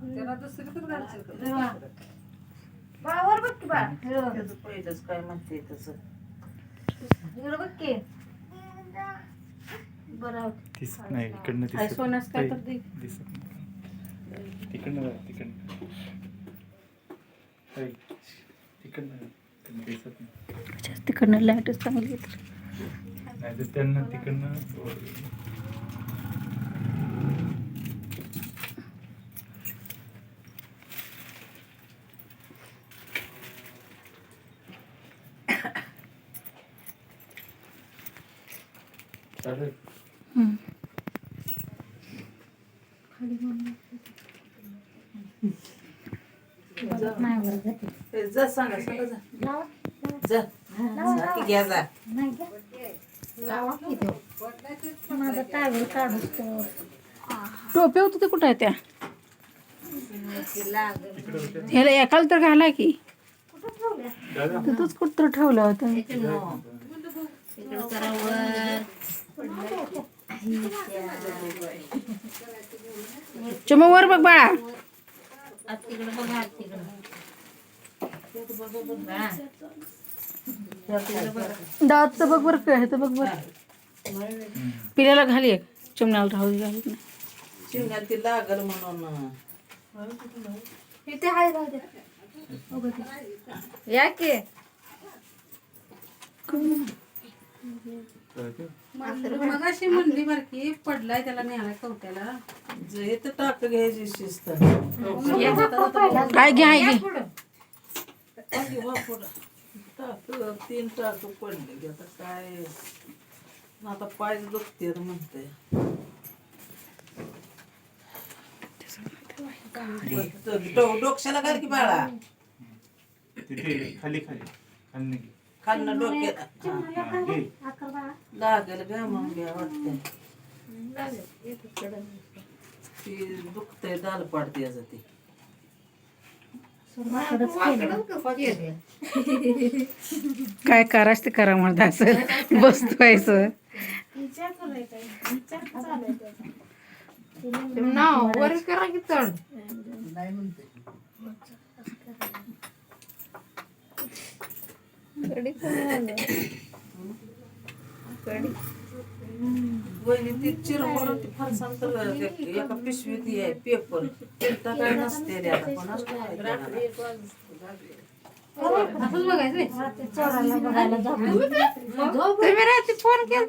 त्याला दुसरीकडे घालशील का? तेव्हा. बाळावर बघ की बाळ इकडं त्याचं पहिलंच काय म्हणते तसं बघ की बरं दिसत नाही इकडनं काय दिसत काय तर नाही. दे. दिसत नाही तिकडनं बघा तिकडनं ऐक, तिकडनं बघा. तिकडनं दिसत नाही तिकडनं लाईटच चांगली येते नाही तर त्यांना तिकडनं चालेल नाही बरं जाते. ए, जा सांगा सांगा जा लावा. जा जा की घ्या जा नाही का? लावा की तो. माझा टावेल काढूस तो. टोप्या होतं ते कुठं आहे त्या. ह्याला एकाला तर घाला की तिथंच कुठं तर ठेवलं होतं. चमो वर बघ बाळा आत तिकडं बघ. दात बरं काय तर बघ बरं पिल्याला घाली एक चिमण्याला राहू घालत नाही शिवण्यात ती लागल म्हणून इथे हाय राहू दे. बघू दे. या की मग अशी म्हणली बरं की पडलाय त्याला न्यायला कवट्याला. जे तर टाक घ्यायची शिस्त. काय घ्या आहे घे. टाकी तीन टाक पडले आता काय? आता पाय दुखते म्हणते डो- डोक्याला घाल की बाळा. खाली खाली. खाली. खालनं डोक्यात हा, घे. लागेल ग मग घ्या वाटते लागेल. इथं कडं. ती दुखतंय दाल पाडते याचं ती. काय करायचं ते करा म्हणत असं. बसवायचं नाव वर करा की चढ वहिनी ती चिरमुर ती फरसाण तर एका पिशवीत आहे पेपर. चिंता काय नसते रे आता कोणाच असंच बघायचं. तुम्ही रात्री फोन केला.